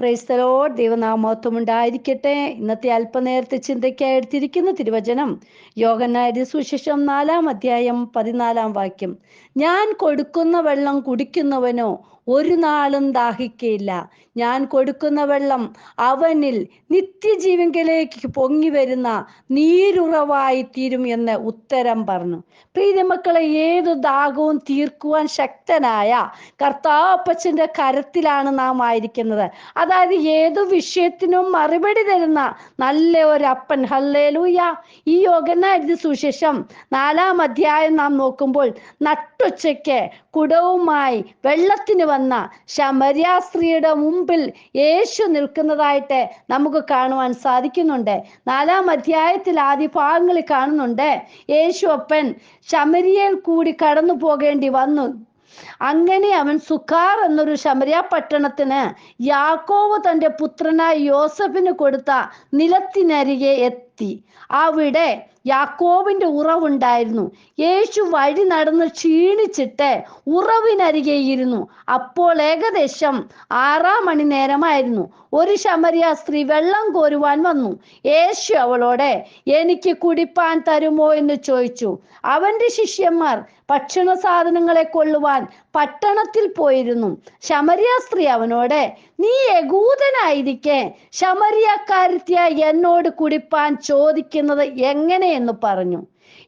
പ്രൈസ്തലോ ദൈവനാമത്വം ഉണ്ടായിരിക്കട്ടെ. ഇന്നത്തെ അല്പനേരത്തെ ചിന്തയ്ക്കായി എടുത്തിരിക്കുന്ന തിരുവചനം. യോഗനായ സുശേഷം നാലാം അധ്യായം പതിനാലാം വാക്യം. ഞാൻ കൊടുക്കുന്ന വെള്ളം കുടിക്കുന്നവനോ ഒരു നാളും ദാഹിക്കയില്ല. ഞാൻ കൊടുക്കുന്ന വെള്ളം അവനിൽ നിത്യജീവങ്കിലേക്ക് പൊങ്ങി വരുന്ന നീരുറവായി തീരും എന്ന് ഉത്തരം പറഞ്ഞു. പ്രീതിമക്കളെ ഏത് ദാഹവും തീർക്കുവാൻ ശക്തനായ കർത്താപ്പച്ചന്റെ കരത്തിലാണ് നാം ആയിരിക്കുന്നത്. അതായത് ഏത് വിഷയത്തിനും മറുപടി തരുന്ന നല്ല ഒരു അപ്പൻ ഹല്ലേലൂയ. ഈ യോഗനായിരുന്നു സുശേഷം നാലാം അധ്യായം നാം നോക്കുമ്പോൾ നട്ടുച്ചയ്ക്ക് കുടവുമായി വെള്ളത്തിന് വന്ന ശമര്യാസ്ത്രീയുടെ മുമ്പിൽ യേശു നിൽക്കുന്നതായിട്ട് നമുക്ക് കാണുവാൻ സാധിക്കുന്നുണ്ട്. നാലാം അധ്യായത്തിൽ ആദ്യ ഭാഗങ്ങളിൽ കാണുന്നുണ്ട്. യേശു അപ്പൻ ശമരിയയിൽ കൂടി കടന്നു പോകേണ്ടി വന്നു. അങ്ങനെ അവൻ സുഖാർ എന്നൊരു ശമരിയ പട്ടണത്തിന് യാക്കോവ് തന്റെ പുത്രനായ യോസഫിന് കൊടുത്ത നിലത്തിനരികെ എത്തി. അവിടെ യാക്കോവിന്റെ ഉറവുണ്ടായിരുന്നു. യേശു വഴി നടന്ന് ക്ഷീണിച്ചിട്ട് ഉറവിനരികെ ഇരുന്നു അപ്പോൾ ഏകദേശം ആറാം മണി നേരമായിരുന്നു. ഒരു ശമരിയ സ്ത്രീ വെള്ളം കോരുവാൻ വന്നു. യേശു അവളോട് എനിക്ക് കുടിപ്പാൻ തരുമോ? എന്ന് ചോദിച്ചു. അവന്റെ ശിഷ്യന്മാർ ഭക്ഷണ സാധനങ്ങളെ കൊള്ളുവാൻ പട്ടണത്തിൽ പോയിരുന്നു. ശമരിയ സ്ത്രീ അവനോട് നീ യകൂതനായിരിക്കെ ശമരിയക്കാരത്തിയായി എന്നോട് കുടിപ്പാൻ ചോദിക്കുന്നത് എങ്ങനെയെന്ന് പറഞ്ഞു.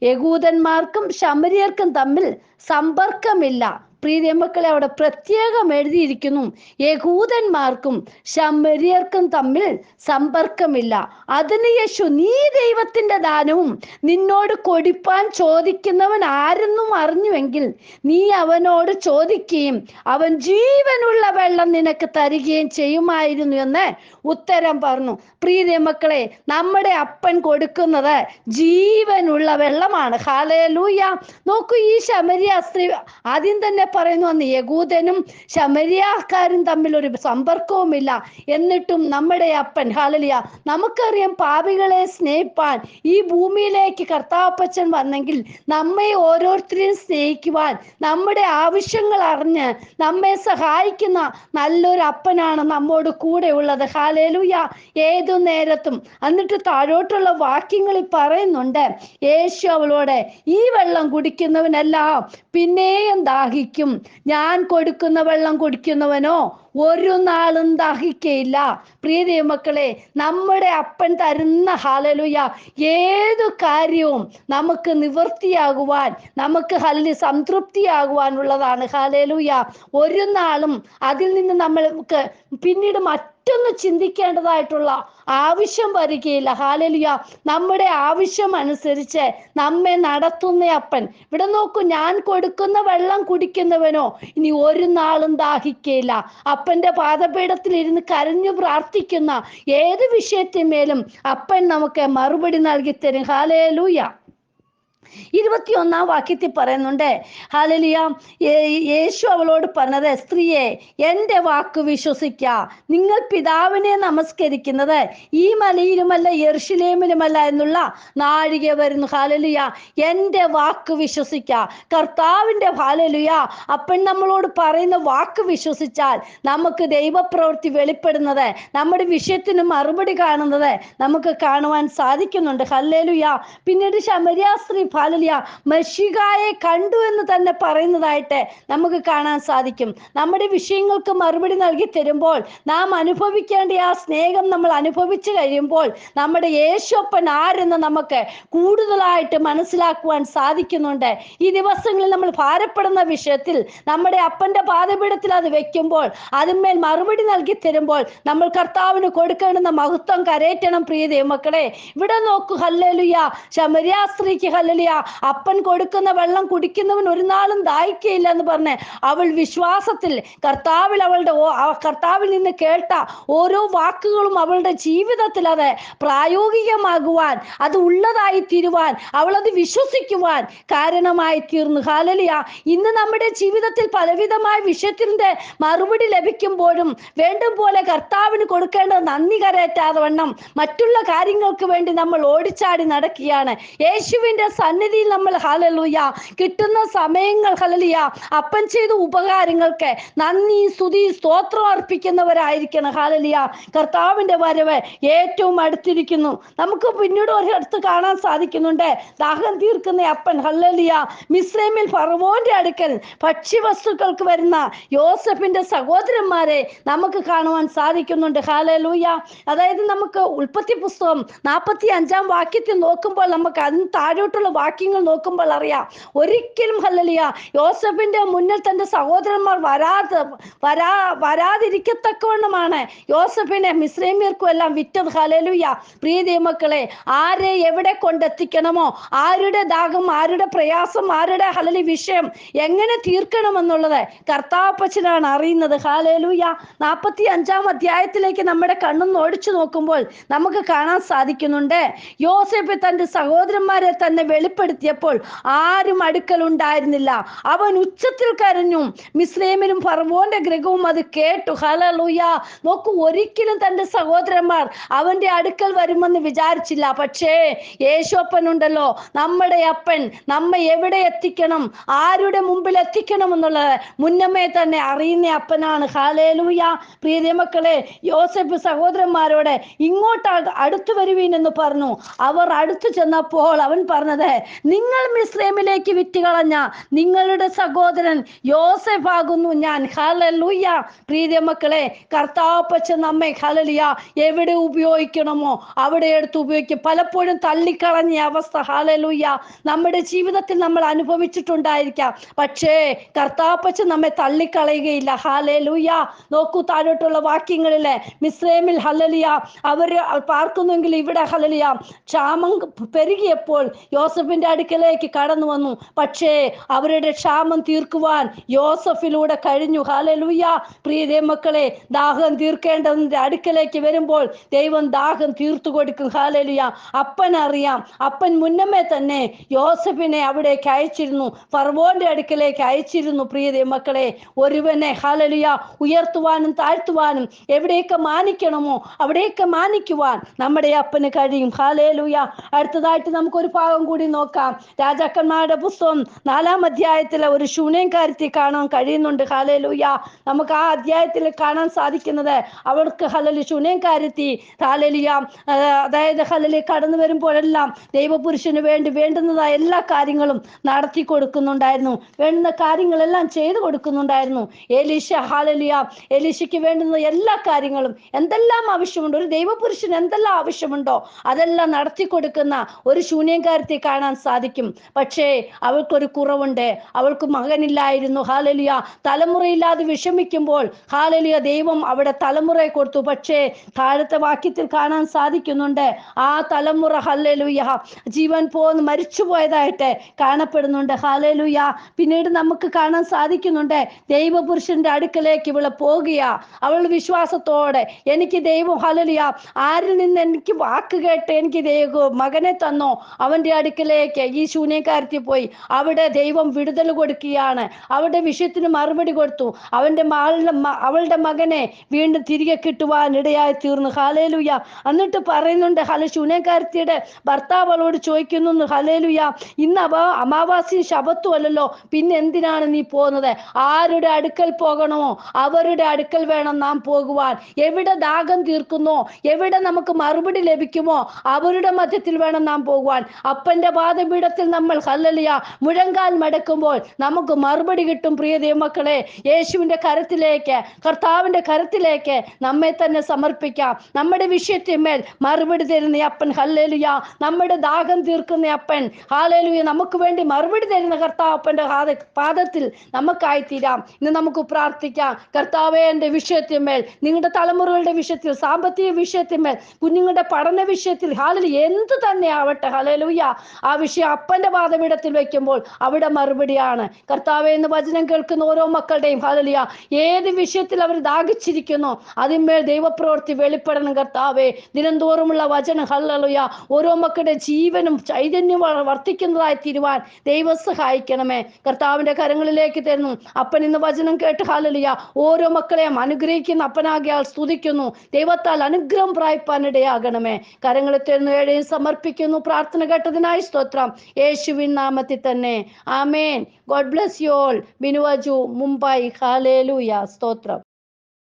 യകൂദന്മാർക്കും ശമരിയർക്കും തമ്മിൽ സമ്പർക്കമില്ല. പ്രീതി മക്കളെ അവിടെ പ്രത്യേകം എഴുതിയിരിക്കുന്നു. യഹൂദന്മാർക്കും ശമരിയർക്കും തമ്മിൽ സമ്പർക്കമില്ല. അതിന് യേശു നീ ദൈവത്തിന്റെ ദാനവും നിന്നോട് കൊടിപ്പാൻ ചോദിക്കുന്നവൻ ആരെന്നും അറിഞ്ഞുവെങ്കിൽ നീ അവനോട് ചോദിക്കുകയും അവൻ ജീവനുള്ള വെള്ളം നിനക്ക് തരികയും ചെയ്യുമായിരുന്നു എന്ന് ഉത്തരം പറഞ്ഞു. പ്രീതി മക്കളെ നമ്മുടെ അപ്പൻ കൊടുക്കുന്നത് ജീവനുള്ള വെള്ളമാണ്. ഹാലൂയ നോക്കൂ ഈ ശമരിയ സ്ത്രീ ആദ്യം തന്നെ പറയുന്നു അന്ന് യകൂദനും ശമരിയാക്കാരും തമ്മിൽ ഒരു സമ്പർക്കവുമില്ല. എന്നിട്ടും നമ്മുടെ അപ്പൻ ഹാലലിയ നമുക്കറിയാം പാപികളെ സ്നേഹിപ്പാൻ ഈ ഭൂമിയിലേക്ക് കർത്താപ്പച്ചൻ വന്നെങ്കിൽ നമ്മെ ഓരോരുത്തരെയും സ്നേഹിക്കുവാൻ നമ്മുടെ ആവശ്യങ്ങൾ അറിഞ്ഞ് നമ്മെ സഹായിക്കുന്ന നല്ലൊരു അപ്പനാണ് നമ്മോട് കൂടെ ഉള്ളത് ഹാലേലുയ ഏതു നേരത്തും. എന്നിട്ട് താഴോട്ടുള്ള വാക്യങ്ങളിൽ പറയുന്നുണ്ട് യേശു അവളോട് ഈ വെള്ളം കുടിക്കുന്നവനെല്ലാം പിന്നെയും ദാഹിക്കും. ഞാൻ കൊടുക്കുന്ന വെള്ളം കുടിക്കുന്നവനോ ഒരു നാളും ദാഹിക്കയില്ല. പ്രിയ ദൈവമക്കളെ നമ്മുടെ അപ്പൻ തരുന്ന ഹാലലുയ ഏതു കാര്യവും നമുക്ക് നിവൃത്തിയാകുവാൻ നമുക്ക് ഹല്ലി സംതൃപ്തിയാകുവാനുള്ളതാണ്. ഹാലലുയ ഒരു നാളും അതിൽ നിന്ന് നമ്മൾക്ക് പിന്നീട് മറ്റൊന്ന് ചിന്തിക്കേണ്ടതായിട്ടുള്ള ആവശ്യം വരികയില്ല. ഹാലലിയ നമ്മുടെ ആവശ്യം അനുസരിച്ച് നമ്മെ നടത്തുന്ന അപ്പൻ ഇവിടെ നോക്കൂ ഞാൻ കൊടുക്കുന്ന വെള്ളം കുടിക്കുന്നവനോ ഇനി ഒരു നാളും ദാഹിക്കയില്ല. അപ്പന്റെ പാദപീഠത്തിൽ ഇരുന്ന് കരഞ്ഞു പ്രാർത്ഥിക്കുന്ന ഏത് വിഷയത്തിന്മേലും അപ്പൻ നമുക്ക് മറുപടി നൽകി തരും ഹാലേലൂയ ഇരുപത്തിയൊന്നാം വാക്യത്തിൽ പറയുന്നുണ്ട് ഹാലലിയ യേശു അവളോട് പറഞ്ഞത് സ്ത്രീയെ എന്റെ വാക്ക് വിശ്വസിക്ക. നിങ്ങൾ പിതാവിനെ നമസ്കരിക്കുന്നത് ഈ മലയിലുമല്ല യർഷിലേമിലുമല്ല എന്നുള്ള നാഴിക വരുന്നു. ഹാലലിയ എന്റെ വാക്ക് വിശ്വസിക്ക. കർത്താവിന്റെ ഹാലലിയ അപ്പൻ നമ്മളോട് പറയുന്ന വാക്ക് വിശ്വസിച്ചാൽ നമുക്ക് ദൈവപ്രവൃത്തി വെളിപ്പെടുന്നത് നമ്മുടെ വിഷയത്തിന് മറുപടി കാണുന്നത് നമുക്ക് കാണുവാൻ സാധിക്കുന്നുണ്ട്. ഹല്ലേലുയ. പിന്നീട് ശമരിയ സ്ത്രീ ഹാലലിയ മഷികായെ കണ്ടു എന്ന് തന്നെ പറയുന്നതായിട്ട് നമുക്ക് കാണാൻ സാധിക്കും. നമ്മുടെ വിഷയങ്ങൾക്ക് മറുപടി നൽകി തരുമ്പോൾ നാം അനുഭവിക്കേണ്ട ആ സ്നേഹം നമ്മൾ അനുഭവിച്ചു കഴിയുമ്പോൾ നമ്മുടെ യേശോപ്പൻ ആരെന്ന് നമുക്ക് കൂടുതലായിട്ട് മനസ്സിലാക്കുവാൻ സാധിക്കുന്നുണ്ട്. ഈ ദിവസങ്ങളിൽ നമ്മൾ ഭാരപ്പെടുന്ന വിഷയത്തിൽ നമ്മുടെ അപ്പന്റെ പാതപീഠത്തിൽ അത് വെക്കുമ്പോൾ അതിന്മേൽ മറുപടി നൽകി തരുമ്പോൾ നമ്മൾ കർത്താവിന് കൊടുക്കേണ്ടുന്ന മഹത്വം കരയറ്റണം പ്രിയ ദൈവമക്കളെ. ഇവിടെ നോക്കൂ ഹല്ലലുയ. ശമരിയാ സ്ത്രീക്ക് ഹല്ലലിയ അപ്പൻ കൊടുക്കുന്ന വെള്ളം കുടിക്കുന്നവൻ ഒരു നാളും ദാഹിക്കയില്ല എന്ന് പറഞ്ഞ് അവൾ വിശ്വാസത്തിൽ കർത്താവിൽ അവളുടെ കർത്താവിൽ നിന്ന് കേട്ട ഓരോ വാക്കുകളും അവളുടെ ജീവിതത്തിൽ അത് പ്രായോഗികമാകുവാൻ അത് ഉള്ളതായി തീരുവാൻ അവൾ അത് വിശ്വസിക്കുവാൻ കാരണമായി തീർന്നു. ഹാലലിയ ഇന്ന് നമ്മുടെ ജീവിതത്തിൽ പലവിധമായ വിഷയത്തിന്റെ മറുപടി ലഭിക്കുമ്പോഴും വേണ്ടും പോലെ കർത്താവിന് കൊടുക്കേണ്ടത് നന്ദി കരയറ്റാതെ വണ്ണം മറ്റുള്ള കാര്യങ്ങൾക്ക് വേണ്ടി നമ്മൾ ഓടിച്ചാടി നടക്കുകയാണ്. യേശുവിന്റെ സന്നി സന്നിധിയിൽ നമ്മൾ ഹലലുയ കിട്ടുന്ന സമയങ്ങൾ ഹലലിയ അപ്പൻ ചെയ്ത ഉപകാരങ്ങൾക്ക് നന്ദി സ്തുതി സ്തോത്രം അർപ്പിക്കുന്നവരായിരിക്കണം. ഹലലിയ കർത്താവിന്റെ വരവ് ഏറ്റവും അടുത്തിരിക്കുന്നു. നമുക്ക് പിന്നീട് ഒരിടത്ത് കാണാൻ സാധിക്കുന്നുണ്ട്. ദാഹം തീർക്കുന്ന അപ്പൻ ഹല്ലലിയ മിസ്രൈമിൽ ഫറവോന്റെ അടുക്കൽ ഭക്ഷ്യവസ്തുക്കൾക്ക് വരുന്ന യോസഫിന്റെ സഹോദരന്മാരെ നമുക്ക് കാണുവാൻ സാധിക്കുന്നുണ്ട്. ഹാലലൂയ അതായത് നമുക്ക് ഉൽപ്പത്തി പുസ്തകം നാൽപ്പത്തി അഞ്ചാം വാക്യത്തിൽ നോക്കുമ്പോൾ നമുക്ക് അതിന് താഴോട്ടുള്ള വാക്യങ്ങൾ നോക്കുമ്പോൾ അറിയാം. ഒരിക്കലും ഹല്ലലിയ. യോസഫിന്റെ മുന്നിൽ തന്റെ സഹോദരന്മാർ വരാതെ വരാ വരാതിരിക്കത്തക്കവണ്ണമാണ് യോസഫിനെ മിശ്രൈമ്യർക്കും എല്ലാം വിറ്റത്. ഹലലുയ പ്രീതി മക്കളെ ആരെ എവിടെ കൊണ്ടെത്തിക്കണമോ? ആരുടെ ദാഹം ആരുടെ പ്രയാസം ആരുടെ ഹലലി വിഷയം എങ്ങനെ തീർക്കണമെന്നുള്ളത് കർത്താപ്പച്ചനാണ് അറിയുന്നത്. ഹാലേലൂയ നാൽപ്പത്തി അഞ്ചാം അധ്യായത്തിലേക്ക് നമ്മുടെ കണ്ണൊന്ന് ഓടിച്ചു നോക്കുമ്പോൾ നമുക്ക് കാണാൻ സാധിക്കുന്നുണ്ട്. യോസഫ് തന്റെ സഹോദരന്മാരെ തന്നെ വെളിപ്പെടുത്തിയപ്പോൾ ആരും അടുക്കൽ ഉണ്ടായിരുന്നില്ല. അവൻ ഉച്ചത്തിൽ കരഞ്ഞു മിസ്രൈമിലും ഫർവോന്റെ ഗ്രഹവും അത് കേട്ടു. ഹലലൂയ നോക്കൂ ഒരിക്കലും തന്റെ സഹോദരന്മാർ അവന്റെ അടുക്കൽ വരുമെന്ന് വിചാരിച്ചില്ല. പക്ഷേ യേശോപ്പനുണ്ടല്ലോ നമ്മുടെ അപ്പൻ നമ്മെ എവിടെ എത്തിക്കണം ആരുടെ മുമ്പിൽ എത്തിക്കണം എന്നുള്ളത് മുന്നമേ തന്നെ അറിയുന്ന അപ്പനാണ്. ഹാലേലൂയ മക്കളെ യോസഫ് സഹോദരന്മാരോട് ഇങ്ങോട്ട് അടുത്തു വരുവീൻ എന്ന് പറഞ്ഞു. അവർ അടുത്തു ചെന്നപ്പോൾ അവൻ പറഞ്ഞത് നിങ്ങൾ മിസ്രൈമിലേക്ക് വിറ്റുകളഞ്ഞ നിങ്ങളുടെ സഹോദരൻ യോസഫ് ആകുന്നു ഞാൻ. ഹലലുയ്യ പ്രീതി മക്കളെ കർത്താപ്പച്ച നമ്മെ ഹലലിയ എവിടെ ഉപയോഗിക്കണമോ അവിടെ എടുത്ത് ഉപയോഗിക്കും. പലപ്പോഴും തള്ളിക്കളഞ്ഞ അവസ്ഥ ഹലലുയ്യ നമ്മുടെ ജീവിതത്തിൽ നമ്മൾ അനുഭവിച്ചിട്ടുണ്ടായിരിക്കാം. പക്ഷേ കർത്താപ്പച്ച നമ്മെ തള്ളിക്കളയുകയില്ല. ഹാലലൂയ നോക്കൂ താഴോട്ടുള്ള വാക്യങ്ങളിലെ മിസ്രൈമിൽ ഹലലിയ അവർ പാർക്കുന്നെങ്കിൽ ഇവിടെ ഹലലിയ ക്ഷാമം പെരുകിയപ്പോൾ യോസഫിന്റെ അടുക്കലേക്ക് കടന്നു വന്നു. പക്ഷേ അവരുടെ ക്ഷാമം തീർക്കുവാൻ യോസഫിലൂടെ കഴിഞ്ഞു. ഹാലലൂയ പ്രിയ മക്കളെ ദാഹം തീർക്കേണ്ടതിന്റെ അടുക്കലേക്ക് വരുമ്പോൾ ദൈവം ദാഹം തീർത്തു കൊടുക്കും. ഹാലലുയ അപ്പൻ അറിയാം. അപ്പൻ മുന്നമേ തന്നെ യോസഫിനെ അവിടേക്ക് അയച്ചിരുന്നു. ഫർവോന്റെ അടുക്കലേക്ക് അയച്ചിരുന്നു. പ്രിയ മക്കളെ ഒരുവനെ ഹാലലുയ ഉയർത്തുവാനും താഴ്ത്തുവാനും എവിടെയൊക്കെ മാനിക്കണമോ അവിടെയൊക്കെ മാനിക്കുവാൻ നമ്മുടെ അപ്പന് കഴിയും. ഹാലേലുയ അടുത്തതായിട്ട് നമുക്കൊരു ഭാഗം കൂടി നോക്കാം രാജാക്കന്മാരുടെ പുസ്തകം നാലാം അധ്യായത്തിലെ ഒരു ശൂന്യംകാരത്തി കാണാൻ കഴിയുന്നുണ്ട്. ഹാലലൂയ നമുക്ക് ആ അധ്യായത്തിൽ കാണാൻ സാധിക്കുന്നത് അവൾക്ക് ഹലലി ശൂന്യംകാരത്തി ഹാലലിയ അതായത് ഹലലി കടന്നു വരുമ്പോഴെല്ലാം ദൈവപുരുഷന് വേണ്ടി വേണ്ടുന്നതായ എല്ലാ കാര്യങ്ങളും നടത്തി കൊടുക്കുന്നുണ്ടായിരുന്നു. വേണ്ടുന്ന കാര്യങ്ങളെല്ലാം ചെയ്തു കൊടുക്കുന്നുണ്ടായിരുന്നു. എലീശ ഹാലലിയ എലീശയ്ക്ക് വേണ്ടുന്ന എല്ലാ കാര്യങ്ങളും എന്തെല്ലാം ആവശ്യമുണ്ടോ? ഒരു ദൈവപുരുഷന് എന്തെല്ലാം ആവശ്യമുണ്ടോ? അതെല്ലാം നടത്തി കൊടുക്കുന്ന ഒരു ശൂന്യംകാരത്തെ കാണാൻ സാധിക്കും. പക്ഷേ അവൾക്കൊരു കുറവുണ്ട്. അവൾക്ക് മകനില്ലായിരുന്നു. ഹാലലിയ. തലമുറയില്ലാതെ വിഷമിക്കുമ്പോൾ ഹാലലിയ ദൈവം അവിടെ തലമുറയെ കൊടുത്തു. പക്ഷേ താഴത്തെ വാക്യത്തിൽ കാണാൻ സാധിക്കുന്നുണ്ട്. ആ തലമുറ ഹല്ലലുയ ജീവൻ പോന്ന് മരിച്ചു പോയതായിട്ട് കാണപ്പെടുന്നുണ്ട്. ഹാലലുയ. പിന്നീട് നമുക്ക് കാണാൻ സാധിക്കുന്നുണ്ട്. ദൈവപുരുഷന്റെ അടുക്കലേക്ക് ഇവിടെ പോകുക. അവൾ വിശ്വാസത്തോടെ എനിക്ക് ദൈവം ഹലലിയ ആരിൽ നിന്ന് എനിക്ക് വാക്ക് കേട്ട് എനിക്ക് ദൈവ മകനെ തന്നോ? അവന്റെ അടുക്കലേക്ക് ഈ ശൂന്യക്കാരത്തി പോയി അവിടെ ദൈവം വിടുതൽ കൊടുക്കുകയാണ്. അവിടെ വിഷയത്തിന് മറുപടി കൊടുത്തു. അവന്റെ മകളുടെ അവളുടെ മകനെ വീണ്ടും തിരികെ കിട്ടുവാൻ ഇടയായി തീർന്നു. ഹലേലുയ എന്നിട്ട് പറയുന്നുണ്ട് ഹല ശൂന്യക്കാരത്തിയുടെ ഭർത്താവ് അവളോട് ചോദിക്കുന്നു ഹലേലുയ ഇന്ന് അവ അമാവാസി ശബത്തും അല്ലല്ലോ. പിന്നെ എന്തിനാണ് നീ പോകുന്നത്? ആരുടെ അടുക്കൽ പോകണമോ? അവരുടെ അടുക്കൽ വേണം നാം പോകുവാൻ. എവിടെ ദാഹം തീർക്കുന്നോ? എവിടെ നമുക്ക് മറുപടി ലഭിക്കുമോ? അവരുടെ മധ്യത്തിൽ വേണം നാം പോകുവാൻ. അപ്പന്റെ പാദപീഠത്തിൽ നമ്മൾ ഹല്ലലിയ മുഴങ്കാൽ മടക്കുമ്പോൾ നമുക്ക് മറുപടി കിട്ടും പ്രിയ ദൈവമക്കളെ. യേശുവിന്റെ കരത്തിലേക്ക് കർത്താവിന്റെ കരത്തിലേക്ക് നമ്മെ തന്നെ സമർപ്പിക്കാം. നമ്മുടെ വിഷയത്തിന്മേൽ മറുപടി തരുന്ന അപ്പൻ ഹല്ലലിയ നമ്മുടെ ദാഹം തീർക്കുന്ന അപ്പൻ ഹാലലുയ നമുക്ക് വേണ്ടി മറുപടി തരുന്ന കർത്താവ് അപ്പന്റെ പാദത്തിൽ നമുക്കായി തീരാം ഇന്ന് നമുക്ക് പ്രാർത്ഥിക്കാം. കർത്താവെ എന്റെ വിഷയത്തിന്മേൽ നിങ്ങളുടെ തലമുറകളുടെ വിഷയത്തിൽ സാമ്പത്തിക വിഷയത്തിന്മേൽ കുഞ്ഞുങ്ങളുടെ പഠന വിഷയത്തിൽ ഹാലലു എന്ത് തന്നെ ആവട്ടെ ഹലലുയ ആ വിഷയം അപ്പന്റെ പാദപീഠത്തിൽ വെക്കുമ്പോൾ അവിടെ മറുപടിയാണ്. കർത്താവ് എന്ന് വചനം കേൾക്കുന്ന ഓരോ മക്കളുടെയും ഹലലിയ ഏത് വിഷയത്തിൽ അവർ ദാഹിച്ചിരിക്കുന്നു അതിന്മേൽ ദൈവപ്രവൃത്തി വെളിപ്പെടണം കർത്താവെ. ദിനംതോറുമുള്ള വചനം ഹല്ലലുയ ഓരോ മക്കളുടെ ജീവനും ചൈതന്യവും വർദ്ധിക്കുന്നതായി തീരുവാൻ ദൈവം സഹായിക്കണമേ. കർത്താവിന്റെ കരങ്ങളിലേക്ക് തരുന്നു. അപ്പൻ ഇന്ന് വചനം കേട്ട് ഹാലലിയ ഓരോ മക്കളെയും അനുഗ്രഹിക്കുന്ന അപ്പനാകിയാൽ സ്തുതിക്കുന്നു. ദൈവത്താൽ അനുഗ്രഹം പ്രായപ്പാനിടയാകണമേ കരങ്ങളിൽ തരുന്നു ഏഴേയും സമർപ്പിക്കുന്നു. പ്രാർത്ഥന കേട്ടതിനായി സ്തോത്രം. സ്തോത്രം. യേശുവിൻ നാമത്തിൽ തന്നെ. Amen. God bless you all. ബിനുവജു Mumbai. Hallelujah സ്തോത്രം.